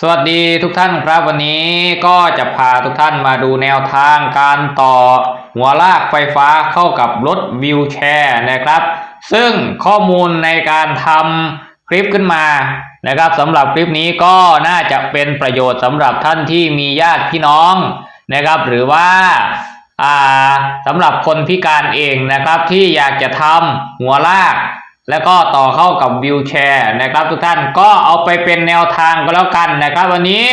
สวัสดีทุกท่านครับวันนี้ก็จะพาทุกท่านมาดูแนวทางการต่อหัวลากไฟฟ้าเข้ากับรถวิวแชร์นะครับ ซึ่งข้อมูลในการทำคลิปขึ้นมานะครับสำหรับคลิปนี้ก็น่าจะเป็นประโยชน์สำหรับท่านที่มีญาติพี่น้องนะครับ หรือว่าสำหรับคนพิการเองนะครับที่อยากจะทำหัวลาก แล้วก็ต่อเข้ากับวิวแชร์นะครับทุกท่านก็เอาไปเป็นแนวทางก็แล้วกันนะครับ วันนี้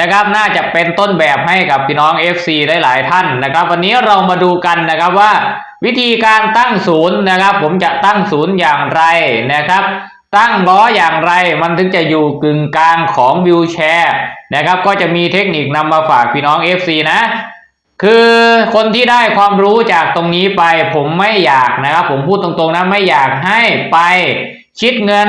นะครับน่าจะเป็นต้นแบบให้กับพี่น้อง FC หลายท่านนะครับ วันนี้เรามาดูกันนะครับว่า วิธีการตั้งศูนย์นะครับ ผมจะตั้งศูนย์อย่างไรนะครับ ตั้งล้ออย่างไรมันถึงจะอยู่กึ่งกลางของวิวแชร์นะครับ ก็จะมีเทคนิคนำมาฝากพี่น้อง FC นะ คือคนที่ได้ความรู้จากตรงนี้ไป ผมไม่อยากนะครับ ผมพูดตรงๆนะไม่อยากให้ไปคิดเงิน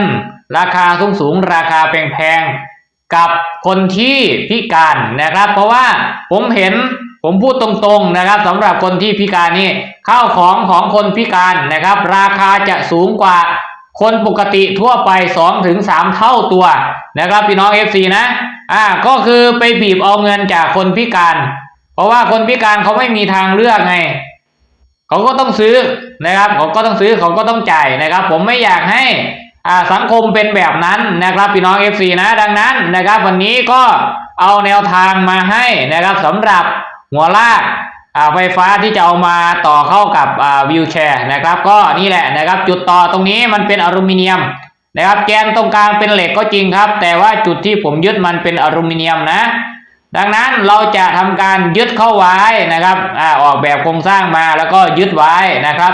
ราคาสูงๆราคาแพงๆกับคนที่พิการนะครับ เพราะว่าผมเห็นผมพูดตรงๆนะครับสำหรับคนที่พิการนี่ข้าวของของคนพิการนะครับ ราคาจะสูงกว่าคนปกติทั่วไป2ถึง3เท่าตัวนะครับพี่น้อง FC นะอ่าก็คือไปบีบเอาเงินจากคนพิการ เพราะว่าคนพิการเขาไม่มีทางเลือกไงเขาก็ต้องซื้อนะครับเขาก็ต้องซื้อเขาก็ต้องจ่ายนะครับ ผมไม่อยากให้อ่าสังคมเป็นแบบนั้นนะครับพี่น้อง FC นะดังนั้นนะครับวันนี้ก็เอาแนวทางมาให้นะครับสำหรับหัวลากอ่าไฟฟ้าที่จะเอามาต่อเข้ากับอ่าวิวแชร์นะครับ ก็นี่แหละนะครับ จุดต่อตรงนี้มันเป็นอลูมิเนียมนะครับ แกนตรงกลางเป็นเหล็กก็จริงครับ แต่ว่าจุดที่ผมยึดมันเป็นอลูมิเนียมนะ ดังนั้นเราจะทำการยึดเข้าไว้นะครับอออกแบบโครงสร้างมาแล้วก็ยึดไว้นะครับ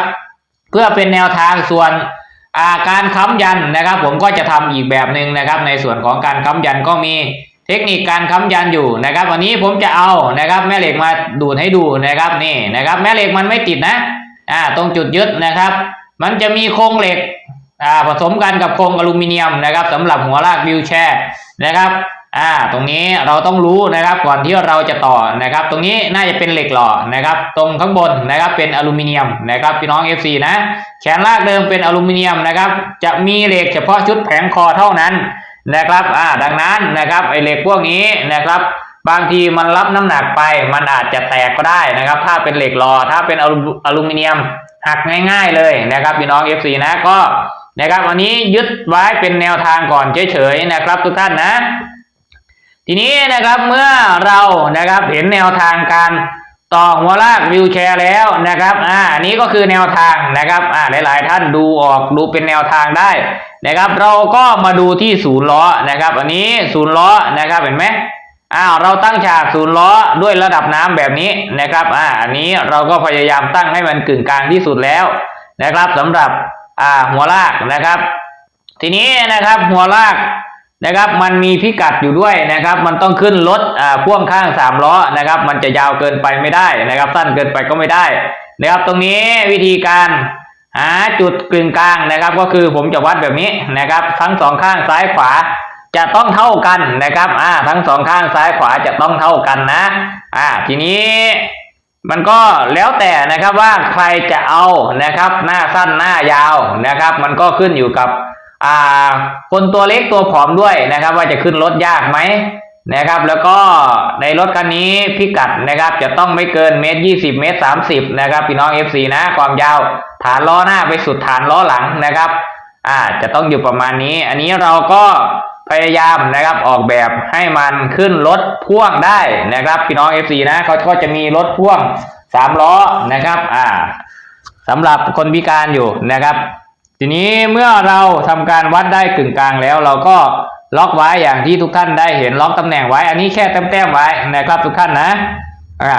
เพื่อเป็นแนวทางส่วนอาการค้ำยันนะครับ ผมก็จะทำอีกแบบหนึ่งนะครับ ในส่วนของการค้ำยันก็มีเทคนิคการค้ำยันอยู่นะครับ วันนี้ผมจะเอานะครับ แม่เหล็กมาดูดให้ดูนะครับนี่นะครับ แม่เหล็กมันไม่ติดนะอ่าตรงจุดยึดนะครับ มันจะมีโครงเหล็กอ่าผสมกันกับโครงอลูมิเนียมนะครับสำหรับหัวลากวิวแชร์นะครับ อ่าตรงนี้เราต้องรู้นะครับก่อนที่เราจะต่อนะครับ ตรงนี้น่าจะเป็นเหล็กหล่อนะครับ ตรงข้างบนนะครับเป็นอลูมิเนียมนะครับพี่น้อง FC นะแขนลากเดิมเป็นอลูมิเนียมนะครับ จะมีเหล็กเฉพาะชุดแผงคอเท่านั้นนะครับอ่าดังนั้นนะครับไอเหล็กพวกนี้นะครับ บางทีมันรับน้ำหนักไป มันอาจจะแตกก็ได้นะครับ ถ้าเป็นเหล็กหล่อถ้าเป็นอลูอลูมิเนียมหักง่าย ๆเลยนะครับพี่น้อง FC นะก็นะครับวันนี้ยึดไว้เป็นแนวทางก่อนเฉยๆนะครับ ทุกท่านนะ ทีนี้นะครับเมื่อเรานะครับเห็นแนวทางการต่อหัวลากวิวแชร์แล้วนะครับอ่านี้ก็คือแนวทางนะครับอ่าหลาย ๆ ท่านดูออกดูเป็นแนวทางได้นะครับ เราก็มาดูที่ศูนย์ล้อนะครับ อันนี้ศูนย์ล้อนะครับเห็นไหมอ้าวเราตั้งฉากศูนย์ล้อด้วยระดับน้ำแบบนี้นะครับอ่าอันนี้เราก็พยายามตั้งให้มันกึ่งกลางที่สุดแล้วนะครับสำหรับอ่าหัวลากนะครับ ทีนี้นะครับหัวลาก นะครับ มันมีพิกัดอยู่ด้วยนะครับ มันต้องขึ้นรถอ่าพ่วงข้างสามล้อนะครับ มันจะยาวเกินไปไม่ได้นะครับ สั้นเกินไปก็ไม่ได้นะครับ ตรงนี้วิธีการหาจุดกึ่งกลางนะครับ ก็คือผมจะวัดแบบนี้นะครับ ทั้งสองข้างซ้ายขวาจะต้องเท่ากันนะครับ อ่า ทั้งสองข้างซ้ายขวาจะต้องเท่ากันนะ อ่า ทีนี้มันก็แล้วแต่นะครับว่าใครจะเอานะครับ หน้าสั้นหน้ายาวนะครับ มันก็ขึ้นอยู่กับ อ่าคนตัวเล็กตัวผอมด้วยนะครับ ว่าจะขึ้นรถยากไหมนะครับ แล้วก็ในรถคันนี้พิกัดนะครับ จะต้องไม่เกินเมตรยี่สิบเมตรสามสิบนะครับพี่น้อง FC นะความยาวฐานล้อหน้าไปสุดฐานล้อหลังนะครับ อ่าจะต้องอยู่ประมาณนี้ อันนี้เราก็พยายามนะครับออกแบบให้มันขึ้นรถพ่วงได้นะครับ พี่น้อง FC นะเขาก็จะมีรถพ่วงสามล้อนะครับ อ่าสำหรับคนพิการอยู่นะครับ ทีนี้เมื่อเราทำการวัดได้กึ่งกลางแล้ว เราก็ล็อกไว้อย่างที่ทุกท่านได้เห็นล็อกตำแหน่งไว้ อันนี้แค่แต้มๆไว้นะครับทุกท่านนะอ่า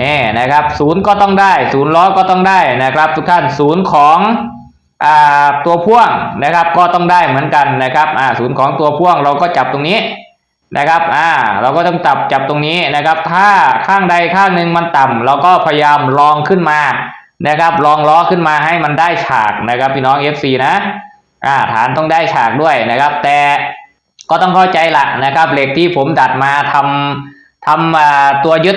นี่นะครับศูนย์ก็ต้องได้ศูนย์ล้อก็ต้องได้นะครับ ทุกท่านศูนย์ของอ่าตัวพ่วงนะครับก็ต้องได้เหมือนกันนะครับอ่าศูนย์ของตัวพ่วงเราก็จับตรงนี้นะครับอ่าเราก็ต้องจับจับตรงนี้นะครับ ถ้าข้างใดข้างหนึ่งมันต่ำเราก็พยายามลองขึ้นมา นะครับลองล้อขึ้นมาให้มันได้ฉากนะครับพี่น้อง FC นะอ่าฐานต้องได้ฉากด้วยนะครับ แต่ก็ต้องเข้าใจละนะครับ เหล็กที่ผมดัดมาทำทำตัวยึด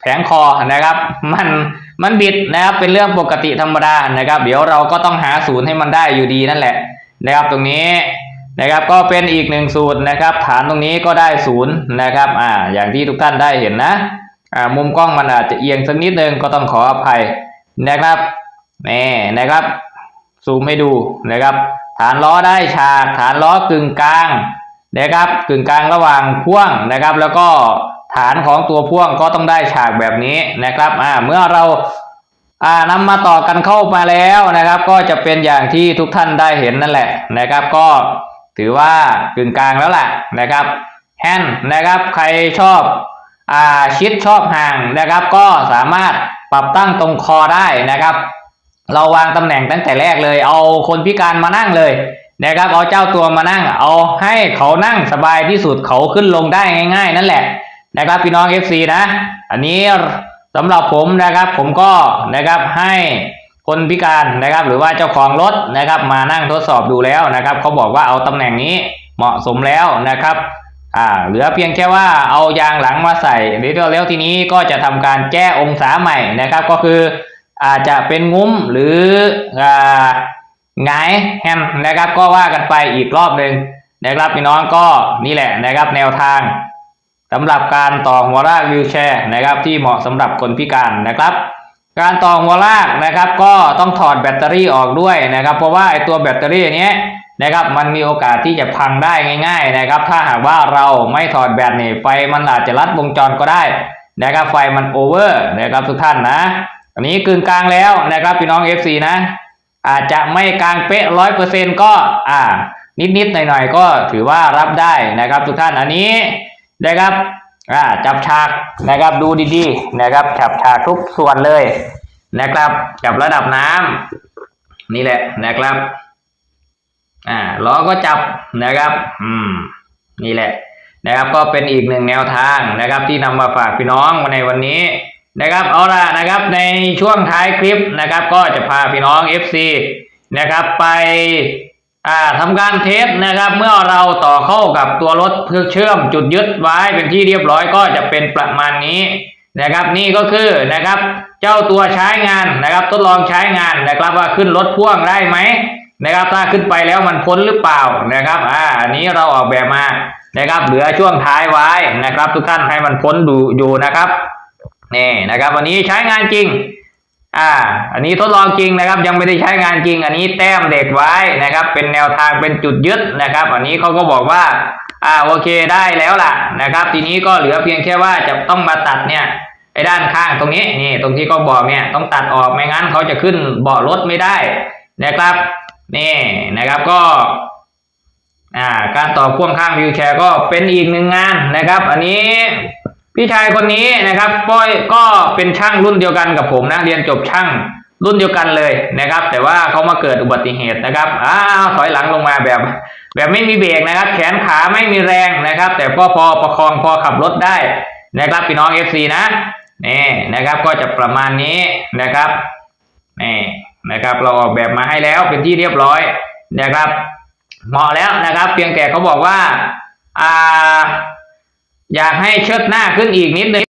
แผงคอนะครับ มันมันบิดนะครับเป็นเรื่องปกติธรรมดานะครับ เดี๋ยวเราก็ต้องหาศูนย์ให้มันได้อยู่ดีนั่นแหละนะครับ ตรงนี้นะครับก็เป็นอีกหนึ่งสูตรนะครับ ฐานตรงนี้ก็ได้ศูนย์นะครับอ่าอย่างที่ทุกท่านได้เห็นนะอ่ามุมกล้องมันอาจจะเอียงสักนิดนึงก็ต้องขออภัย นะครับนี่นะครับ ซูมให้ดูนะครับ ฐานล้อได้ฉาก ฐานล้อกึ่งกลางนะครับกึ่งกลางระหว่างพ่วงนะครับ แล้วก็ฐานของตัวพ่วงก็ต้องได้ฉากแบบนี้นะครับอ่าเมื่อเราอ่านำมาต่อกันเข้ามาแล้วนะครับ ก็จะเป็นอย่างที่ทุกท่านได้เห็นนั่นแหละนะครับ ก็ถือว่ากึ่งกลางแล้วแหละนะครับแฮนด์นะครับใครชอบ ชิดชอบห่างนะครับ ก็สามารถปรับตั้งตรงคอได้นะครับ เราวางตำแหน่งตั้งแต่แรกเลย เอาคนพิการมานั่งเลยนะครับเอาเจ้าตัวมานั่ง เอาให้เขานั่งสบายที่สุดเขาขึ้นลงได้ง่าย ๆ นั่นแหละนะครับพี่น้อง FC นะ อันนี้สำหรับผมนะครับผมก็นะครับให้คนพิการนะครับ หรือว่าเจ้าของรถนะครับ มานั่งทดสอบดูแล้วนะครับเขาบอกว่าเอาตำแหน่งนี้เหมาะสมแล้วนะครับ อ่าเหลือเพียงแค่ว่าเอายางหลังมาใส่เดี๋ยวแล้วทีนี้ก็จะทำการแก้องศาใหม่นะครับ ก็คืออาจจะเป็นงุ้มหรืออ่าหงายแฮมนะครับก็ว่ากันไปอีกรอบหนึ่งนะครับพี่น้องก็นี่แหละนะครับแนวทางสำหรับการต่อหัวลากวิวแชร์นะครับที่เหมาะสำหรับคนพิการนะครับ การต่อหัวลากนะครับก็ต้องถอดแบตเตอรี่ออกด้วยนะครับ เพราะว่าไอตัวแบตเตอรี่เนี้ย นะครับ มันมีโอกาสที่จะพังได้ง่าย ๆนะครับ ถ้าหากว่าเราไม่ถอดแบตเนี่ยไฟมันอาจจะลัดวงจรก็ได้นะครับไฟมันโอเวอร์นะครับทุกท่านนะอันนี้กึ่งกลางแล้วนะครับพี่น้อง FC นะ อาจจะไม่กลางเป๊ะร้อยเปอร์เซ็นก็อ่า นิดๆหน่อยๆ ก็ถือว่ารับได้นะครับทุกท่านอันนี้นะครับอ่าจับฉากนะครับดูดีๆนะครับจับฉากทุกส่วนเลยนะครับจับระดับน้ำนี่แหละนะครับ อ่าล้อก็จับนะครับ อืม นี่แหละ นะครับก็เป็นอีกหนึ่งแนวทางนะครับ ที่นำมาฝากพี่น้องในวันนี้นะครับ เอาล่ะนะครับ ในช่วงท้ายคลิปนะครับ ก็จะพาพี่น้อง FC นะครับ ไปอ่าทำการเทสนะครับ เมื่อเราต่อเข้ากับตัวรถเพื่อเชื่อมจุดยึดไว้เป็นที่เรียบร้อยก็จะเป็นประมาณนี้นะครับ นี่ก็คือนะครับ เจ้าตัวใช้งานนะครับ ทดลองใช้งานนะครับว่าขึ้นรถพ่วงได้ไหม นะครับถ้าขึ้นไปแล้วมันพ้นหรือเปล่านะครับอ่าอันนี้เราออกแบบมานะครับ เหลือช่วงท้ายไว้นะครับ ทุกท่านให้มันพ้นดูอยู่นะครับนี่นะครับวันนี้ใช้งานจริงอ่าอันนี้ทดลองจริงนะครับ ยังไม่ได้ใช้งานจริง อันนี้แต้มเด็กไว้นะครับ เป็นแนวทางเป็นจุดยึดนะครับ อันนี้เขาก็บอกว่าอ่าโอเคได้แล้วล่ะนะครับ ทีนี้ก็เหลือเพียงแค่ว่าจะต้องมาตัดเนี่ยไอ้ด้านข้างตรงนี้นี่ตรงที่เขาบอกเนี่ยต้องตัดออกไม่งั้นเขาจะขึ้นเบาะรถไม่ได้นะครับ นี่นะครับก็อ่าการต่อพ่วงข้างวิวแชร์ก็เป็นอีกหนึ่งงานนะครับ อันนี้พี่ชายคนนี้นะครับก็ก็เป็นช่างรุ่นเดียวกันกับผมนะเรียนจบช่างรุ่นเดียวกันเลยนะครับ แต่ว่าเขามาเกิดอุบัติเหตุนะครับอ้าวถอยหลังลงมาแบบ แบบไม่มีเบรกนะครับ แขนขาไม่มีแรงนะครับ แต่ก็พอประคองพอขับรถได้นะครับพี่น้อง FC นะนี่นะครับก็จะประมาณนี้นะครับนี่ นะครับ เราออกแบบมาให้แล้วเป็นที่เรียบร้อยนะครับเหมาะแล้วนะครับ เพียงแต่เขาบอกว่าอ่าอยากให้เชิดหน้าขึ้นอีกนิดนึง